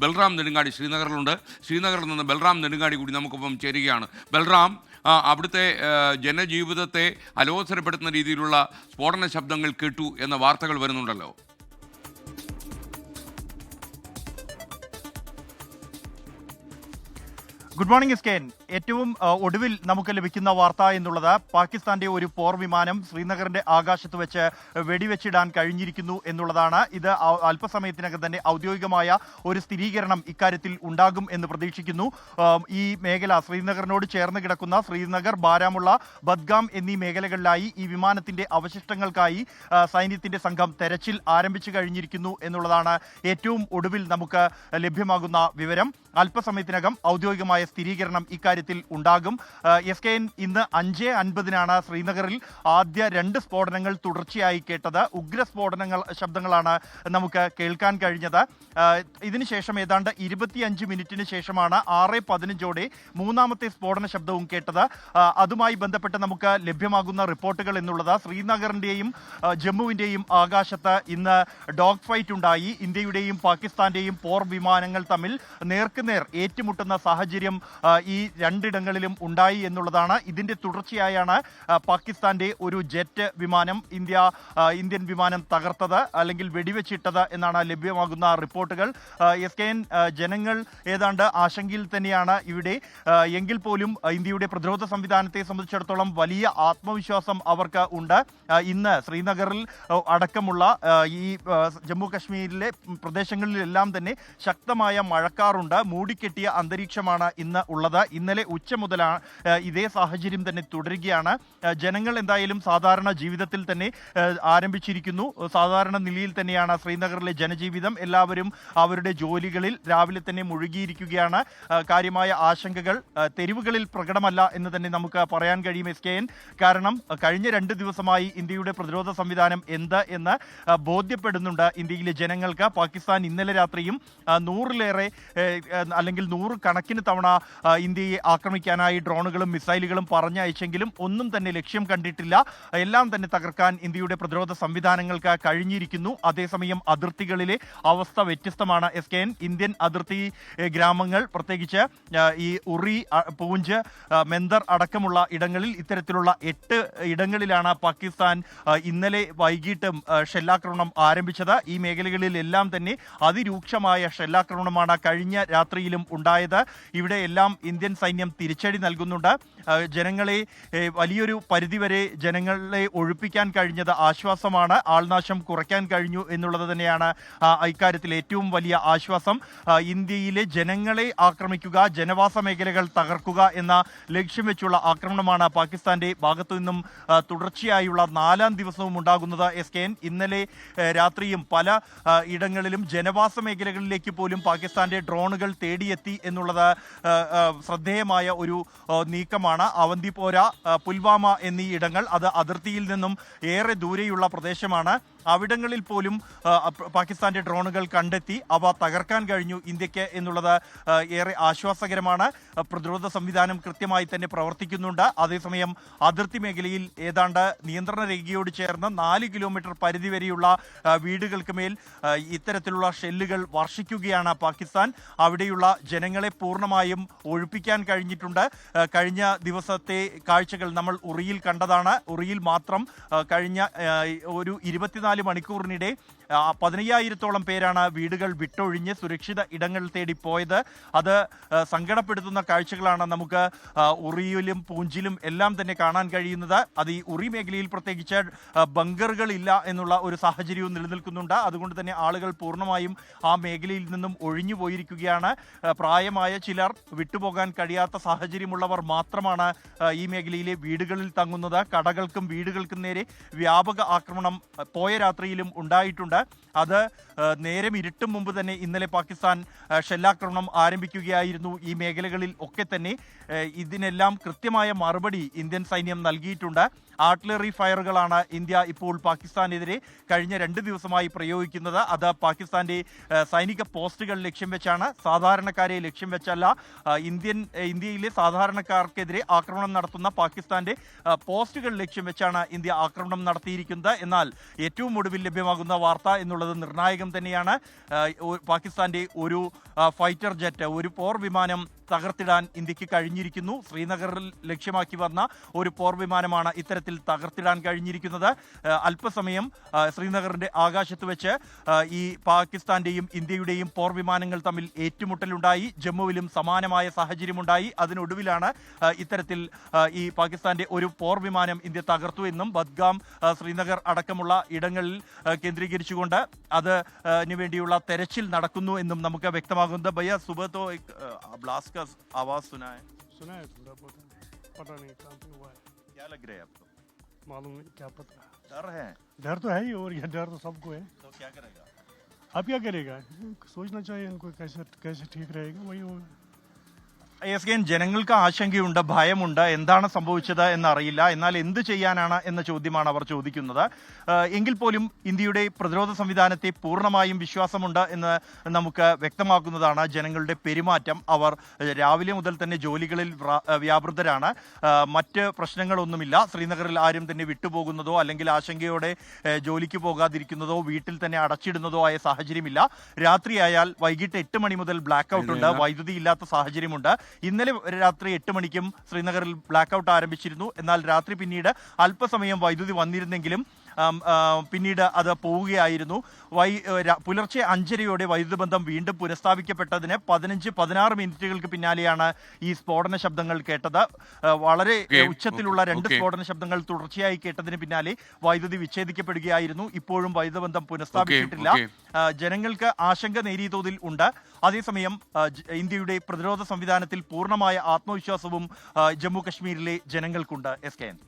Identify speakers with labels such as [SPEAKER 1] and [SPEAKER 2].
[SPEAKER 1] ബൽറാം നെടുങ്ങാടി ശ്രീനഗറിലുണ്ട്. ശ്രീനഗറിൽ നിന്ന് ബൽറാം നെടുങ്ങാടി കൂടി നമുക്കൊപ്പം ചേരുകയാണ്. ബൽറാം അവിടുത്തെ ജനജീവിതത്തെ അലോസരപ്പെടുത്തുന്ന രീതിയിലുള്ള സ്ഫോടന ശബ്ദങ്ങൾ കേട്ടു എന്ന വാർത്തകൾ വരുന്നുണ്ടല്ലോ.
[SPEAKER 2] ഗുഡ് മോർണിംഗ് എസ്കേൻ ഏറ്റവും ഒടുവിൽ നമുക്ക് ലഭിക്കുന്ന വാർത്ത എന്നുള്ളത് പാകിസ്ഥാന്റെ ഒരു പോർ വിമാനം ശ്രീനഗറിന്റെ ആകാശത്ത് വെച്ച് വെടിവെച്ചിടാൻ കഴിഞ്ഞിരിക്കുന്നു എന്നുള്ളതാണ്. ഇത് അല്പസമയത്തിനകം തന്നെ ഔദ്യോഗികമായ ഒരു സ്ഥിരീകരണം ഇക്കാര്യത്തിൽ ഉണ്ടാകും എന്ന് പ്രതീക്ഷിക്കുന്നു. ഈ മേഖല ശ്രീനഗറിനോട് ചേർന്ന് കിടക്കുന്ന ശ്രീനഗർ ബാരാമുള്ള ബദ്ഗാം എന്നീ മേഖലകളിലായി ഈ വിമാനത്തിന്റെ അവശിഷ്ടങ്ങൾക്കായി സൈന്യത്തിന്റെ സംഘം തെരച്ചിൽ ആരംഭിച്ചു കഴിഞ്ഞിരിക്കുന്നു എന്നുള്ളതാണ് ഏറ്റവും ഒടുവിൽ നമുക്ക് ലഭ്യമാകുന്ന വിവരം. അല്പസമയത്തിനകം ഔദ്യോഗികമായ സ്ഥിരീകരണം ഇക്കാര്യത്തിൽ ഉണ്ടാകും. എസ് കെ എൻ ഇന്ന് അഞ്ച് അൻപതിനാണ് ശ്രീനഗറിൽ ആദ്യ രണ്ട് സ്ഫോടനങ്ങൾ തുടർച്ചയായി കേട്ടത്. ഉഗ്ര സ്ഫോടനങ്ങൾ ശബ്ദങ്ങളാണ് നമുക്ക് കേൾക്കാൻ കഴിഞ്ഞത്. ഇതിനുശേഷം ഏതാണ്ട് ഇരുപത്തിയഞ്ച് മിനിറ്റിന് ശേഷമാണ് ആറ് പതിനഞ്ചോടെ മൂന്നാമത്തെ സ്ഫോടന ശബ്ദവും കേട്ടത്. അതുമായി ബന്ധപ്പെട്ട് നമുക്ക് ലഭ്യമാകുന്ന റിപ്പോർട്ടുകൾ എന്നുള്ളത് ശ്രീനഗറിന്റെയും ജമ്മുവിന്റെയും ആകാശത്ത് ഇന്ന് ഡോഗ് ഫൈറ്റ് ഉണ്ടായി. ഇന്ത്യയുടെയും പാകിസ്ഥാന്റെയും പോർ വിമാനങ്ങൾ തമ്മിൽ നേർക്കുനേർ ഏറ്റുമുട്ടുന്ന സാഹചര്യം ഈ രണ്ടിടങ്ങളിലും ഉണ്ടായി എന്നുള്ളതാണ്. ഇതിന്റെ തുടർച്ചയായാണ് പാകിസ്ഥാന്റെ ഒരു ജെറ്റ് വിമാനം ഇന്ത്യ ഇന്ത്യൻ വിമാനം തകർത്തത് അല്ലെങ്കിൽ വെടിവെച്ചിട്ടത് എന്നാണ് ലഭ്യമാകുന്ന റിപ്പോർട്ടുകൾ. എസ് കെ എൻ ജനങ്ങൾ ഏതാണ്ട് ആശങ്കയിൽ തന്നെയാണ് ഇവിടെ. എങ്കിൽ പോലും ഇന്ത്യയുടെ പ്രതിരോധ സംവിധാനത്തെ സംബന്ധിച്ചിടത്തോളം വലിയ ആത്മവിശ്വാസം അവർക്ക് ഉണ്ട്. ഇന്ന് ശ്രീനഗറിൽ അടക്കമുള്ള ഈ ജമ്മു കശ്മീരിലെ പ്രദേശങ്ങളിലെല്ലാം തന്നെ ശക്തമായ മഴക്കാറുണ്ട്. മൂടിക്കെട്ടിയ അന്തരീക്ഷമാണ് ഇന്ന് ഉള്ളത്. ഇന്നലെ ഉച്ച മുതൽ ഇതേ സാഹചര്യം തന്നെ തുടരുകയാണ്. ജനങ്ങൾ എന്തായാലും സാധാരണ ജീവിതത്തിൽ തന്നെ ആരംഭിച്ചിരിക്കുന്നു. സാധാരണ നിലയിൽ തന്നെയാണ് ശ്രീനഗറിലെ ജനജീവിതം. എല്ലാവരും അവരുടെ ജോലികളിൽ രാവിലെ തന്നെ മുഴുകിയിരിക്കുകയാണ്. കാര്യമായ ആശങ്കകൾ തെരുവുകളിൽ പ്രകടമല്ല എന്ന് തന്നെ നമുക്ക് പറയാൻ കഴിയും എസ് കെ എൻ. കാരണം കഴിഞ്ഞ രണ്ട് ദിവസമായി ഇന്ത്യയുടെ പ്രതിരോധ സംവിധാനം എന്ത് എന്ന് ബോധ്യപ്പെടുന്നുണ്ട് ഇന്ത്യയിലെ ജനങ്ങൾക്ക്. പാകിസ്ഥാൻ ഇന്നലെ രാത്രിയും നൂറിലേറെ അല്ലെങ്കിൽ നൂറ് കണക്കിന് തവണ ആ, ഇന്ത്യയെ ആക്രമിക്കാനായി ഡ്രോണുകളും മിസൈലുകളും പറഞ്ഞയച്ചെങ്കിലും ഒന്നും തന്നെ ലക്ഷ്യം കണ്ടിട്ടില്ല. എല്ലാം തന്നെ തകർക്കാൻ ഇന്ത്യയുടെ പ്രതിരോധ സംവിധാനങ്ങൾക്ക് കഴിഞ്ഞിരിക്കുന്നു. അതേസമയം അതിർത്തികളിലെ അവസ്ഥ വ്യത്യസ്തമാണ്. എസ് കെ എൻ ഇന്ത്യൻ അതിർത്തി ഗ്രാമങ്ങൾ പ്രത്യേകിച്ച് ഈ ഉറി പൂഞ്ച് മെന്തർ അടക്കമുള്ള ഇടങ്ങളിൽ ഇത്തരത്തിലുള്ള എട്ട് ഇടങ്ങളിലാണ് പാകിസ്ഥാൻ ഇന്നലെ വൈകിട്ടും ഷെല്ലാക്രമണം ആരംഭിച്ചത്. ഈ മേഖലകളിലെല്ലാം തന്നെ അതിരൂക്ഷമായ ഷെല്ലാക്രമണമാണ് കഴിഞ്ഞ രാത്രിയിലും ഉണ്ടായത്. ഇവിടെ എല്ലാം ഇന്ത്യൻ സൈന്യം തിരിച്ചടി നൽകുന്നുണ്ട്. ജനങ്ങളെ വലിയൊരു പരിധിവരെ ജനങ്ങളെ ഒഴിപ്പിക്കാൻ കഴിഞ്ഞത് ആശ്വാസമാണ്. ആൾനാശം കുറയ്ക്കാൻ കഴിഞ്ഞു എന്നുള്ളത് തന്നെയാണ് ഇക്കാര്യത്തിൽ ഏറ്റവും വലിയ ആശ്വാസം. ഇന്ത്യയിലെ ജനങ്ങളെ ആക്രമിക്കുക ജനവാസ മേഖലകൾ തകർക്കുക എന്ന ലക്ഷ്യം വെച്ചുള്ള ആക്രമണമാണ് പാകിസ്ഥാന്റെ ഭാഗത്തു നിന്നും തുടർച്ചയായുള്ള നാലാം ദിവസവും ഉണ്ടാകുന്നത്. എസ് കെ എൻ ഇന്നലെ രാത്രിയും പല ഇടങ്ങളിലും ജനവാസ മേഖലകളിലേക്ക് പോലും പാകിസ്ഥാന്റെ ഡ്രോണുകൾ തേടിയെത്തി എന്നുള്ളത് ശ്രദ്ധേയമായ ഒരു നീക്കമാണ്. അവന്തിപോര പുൽവാമ എന്നീ ഇടങ്ങൾ അത് അതിർത്തിയിൽ നിന്നും ഏറെ ദൂരെയുള്ള പ്രദേശമാണ്. അവിടങ്ങളിൽ പോലും പാകിസ്ഥാന്റെ ഡ്രോണുകൾ കണ്ടെത്തി അവ തകർക്കാൻ കഴിഞ്ഞു ഇന്ത്യയ്ക്ക് എന്നുള്ളത് ഏറെ ആശ്വാസകരമാണ്. പ്രതിരോധ സംവിധാനം കൃത്യമായി തന്നെ പ്രവർത്തിക്കുന്നുണ്ട്. അതേസമയം അതിർത്തി മേഖലയിൽ ഏതാണ്ട് നിയന്ത്രണ രേഖയോട് ചേർന്ന് നാല് കിലോമീറ്റർ പരിധി വരെയുള്ള വീടുകൾക്ക് മേൽ ഇത്തരത്തിലുള്ള ഷെല്ലുകൾ വർഷിക്കുകയാണ് പാകിസ്ഥാൻ. അവിടെയുള്ള ജനങ്ങളെ പൂർണമായും ഒഴിപ്പിക്കാൻ കഴിഞ്ഞിട്ടുണ്ട്. കഴിഞ്ഞ ദിവസത്തെ കാഴ്ചകൾ നമ്മൾ ഉറിയിൽ കണ്ടതാണ്. ഉറിയിൽ മാത്രം കഴിഞ്ഞ ഒരു ഇരുപത്തിനാല് മണിക്കൂറിനിടെ പതിനയ്യായിരത്തോളം പേരാണ് വീടുകൾ വിട്ടൊഴിഞ്ഞ് സുരക്ഷിത ഇടങ്ങൾ തേടി പോയത്. അത് സങ്കടപ്പെടുത്തുന്ന കാഴ്ചകളാണ് നമുക്ക് ഉറിയിലും പൂഞ്ചിലും എല്ലാം തന്നെ കാണാൻ കഴിയുന്നത്. അത് ഈ ഉറി മേഖലയിൽ പ്രത്യേകിച്ച് ബങ്കറുകളില്ല എന്നുള്ള ഒരു സാഹചര്യവും നിലനിൽക്കുന്നുണ്ട്. അതുകൊണ്ട് തന്നെ ആളുകൾ പൂർണമായും ആ മേഖലയിൽ നിന്നും ഒഴിഞ്ഞു പോയിരിക്കുകയാണ്. പ്രായമായ ചിലർ വിട്ടുപോകാൻ കഴിയാത്ത സാഹചര്യമുള്ളവർ മാത്രമാണ് ഈ മേഖലയിലെ വീടുകളിൽ തങ്ങുന്നത്. കടകൾക്കും വീടുകൾക്കും നേരെ വ്യാപക ആക്രമണം പോയ രാത്രിയിലും ഉണ്ടായിട്ടുണ്ട്. അത് നേരം ഇരുട്ടും മുമ്പ് തന്നെ ഇന്നലെ പാകിസ്ഥാൻ ഷെല്ലാക്രമണം ആരംഭിക്കുകയായിരുന്നു ഈ മേഖലകളിൽ ഒക്കെ തന്നെ. ഇതിനെല്ലാം കൃത്യമായ മറുപടി ഇന്ത്യൻ സൈന്യം നൽകിയിട്ടുണ്ട്. ആർട്ടിലറി ഫയറുകളാണ് ഇന്ത്യ ഇപ്പോൾ പാകിസ്ഥാനെതിരെ കഴിഞ്ഞ രണ്ട് ദിവസമായി പ്രയോഗിക്കുന്നത്. അത് പാകിസ്ഥാന്റെ സൈനിക പോസ്റ്റുകൾ ലക്ഷ്യം വെച്ചാണ്. സാധാരണക്കാരെ ലക്ഷ്യം വെച്ചല്ല. ഇന്ത്യൻ ഇന്ത്യയിലെ സാധാരണക്കാർക്കെതിരെ ആക്രമണം നടത്തുന്ന പാകിസ്ഥാന്റെ പോസ്റ്റുകൾ ലക്ഷ്യം വെച്ചാണ് ഇന്ത്യ ആക്രമണം നടത്തിയിരിക്കുന്നത്. എന്നാൽ ഏറ്റവും ഒടുവിൽ ലഭ്യമാകുന്ന വാർത്ത എന്നുള്ളത് നിർണായകം തന്നെയാണ്. പാകിസ്ഥാന്റെ ഒരു ഫൈറ്റർ ജെറ്റ് ഒരു പോർ വിമാനം തകർത്തിടാൻ ഇന്ത്യയ്ക്ക് കഴിഞ്ഞിരിക്കുന്നു. ശ്രീനഗറിൽ ലക്ഷ്യമാക്കി വന്ന ഒരു പോർ വിമാനമാണ് ഇത്തരത്തിൽ തകർത്തിടാൻ കഴിഞ്ഞിരിക്കുന്നത്. അല്പസമയം ശ്രീനഗറിന്റെ ആകാശത്ത് വെച്ച് ഈ പാകിസ്ഥാന്റെയും ഇന്ത്യയുടെയും പോർ വിമാനങ്ങൾ തമ്മിൽ ഏറ്റുമുട്ടലുണ്ടായി. ജമ്മുവിലും സമാനമായ സാഹചര്യമുണ്ടായി. അതിനൊടുവിലാണ് ഇത്തരത്തിൽ ഈ പാകിസ്ഥാന്റെ ഒരു പോർ വിമാനം ഇന്ത്യ തകർത്തു എന്നും ബദ്ഗാം ശ്രീനഗർ അടക്കമുള്ള ഇടങ്ങളിൽ കേന്ദ്രീകരിച്ചുകൊണ്ട് അതിനു വേണ്ടിയുള്ള തെരച്ചിൽ നടക്കുന്നു എന്നും നമുക്ക് വ്യക്തമാകുന്നത് ബയ്യ സുബത്തോ ബ്ലാസ്റ്റ് का आवाज़ सुना है?
[SPEAKER 3] सुना है थोड़ा बहुत पता नहीं कहाँ पे हुआ है।
[SPEAKER 2] क्या लग रहा है आपको?
[SPEAKER 3] मालूम नहीं क्या पता।
[SPEAKER 2] डर है?
[SPEAKER 3] डर तो है ही और यह डर तो सबको है।
[SPEAKER 2] तो क्या करेगा?
[SPEAKER 3] अब क्या करेगा? सोचना चाहिए इनको कैसे कैसे ठीक रहेगा वही होगा
[SPEAKER 2] എസ് കെ എൻ ജനങ്ങൾക്ക് ആശങ്കയുണ്ട് ഭയമുണ്ട്. എന്താണ് സംഭവിച്ചത് എന്നറിയില്ല. എന്നാൽ എന്ത് ചെയ്യാനാണ് എന്ന ചോദ്യമാണ് അവർ ചോദിക്കുന്നത്. എങ്കിൽ പോലും ഇന്ത്യയുടെ പ്രതിരോധ സംവിധാനത്തെ പൂർണമായും വിശ്വാസമുണ്ട് എന്ന് നമുക്ക് വ്യക്തമാക്കുന്നതാണ് ജനങ്ങളുടെ പെരുമാറ്റം. അവർ രാവിലെ മുതൽ തന്നെ ജോലികളിൽ വ്യാപൃതരാണ്. മറ്റ് പ്രശ്നങ്ങളൊന്നുമില്ല. ശ്രീനഗറിൽ ആരും തന്നെ വിട്ടുപോകുന്നതോ അല്ലെങ്കിൽ ആശങ്കയോടെ ജോലിക്ക് പോകാതിരിക്കുന്നതോ വീട്ടിൽ തന്നെ അടച്ചിടുന്നതോ ആയ സാഹചര്യമില്ല. രാത്രിയായാൽ വൈകിട്ട് എട്ട് മണി മുതൽ ബ്ലാക്ക് ഔട്ട് ഉണ്ട്. വൈദ്യുതി ഇല്ലാത്ത സാഹചര്യമുണ്ട്. ഇന്നലെ രാത്രി എട്ട് മണിക്കും ശ്രീനഗറിൽ ബ്ലാക്ക് ഔട്ട് ആരംഭിച്ചിരുന്നു. എന്നാൽ രാത്രി പിന്നീട് അല്പസമയം വൈദ്യുതി വന്നിരുന്നെങ്കിലും പിന്നീട് അത് പോവുകയായിരുന്നു. വൈ പുലർച്ചെ അഞ്ചരയോടെ വൈദ്യുതി ബന്ധം വീണ്ടും പുനഃസ്ഥാപിക്കപ്പെട്ടതിന് പതിനഞ്ച് പതിനാറ് മിനിറ്റുകൾക്ക് പിന്നാലെയാണ് ഈ സ്ഫോടന ശബ്ദങ്ങൾ കേട്ടത്. വളരെ ഉച്ചത്തിലുള്ള രണ്ട്. സ്ഫോടന ശബ്ദങ്ങൾ തുടർച്ചയായി കേട്ടതിന് പിന്നാലെ വൈദ്യുതി വിച്ഛേദിക്കപ്പെടുകയായിരുന്നു. ഇപ്പോഴും വൈദ്യുതി ബന്ധം പുനഃസ്ഥാപിച്ചിട്ടില്ല. ജനങ്ങൾക്ക് ആശങ്ക നേരിയ തോതിൽ ഉണ്ട്. അതേസമയം ഇന്ത്യയുടെ പ്രതിരോധ സംവിധാനത്തിൽ പൂർണമായ ആത്മവിശ്വാസവും ജമ്മു കശ്മീരിലെ ജനങ്ങൾക്കുണ്ട്. S K N.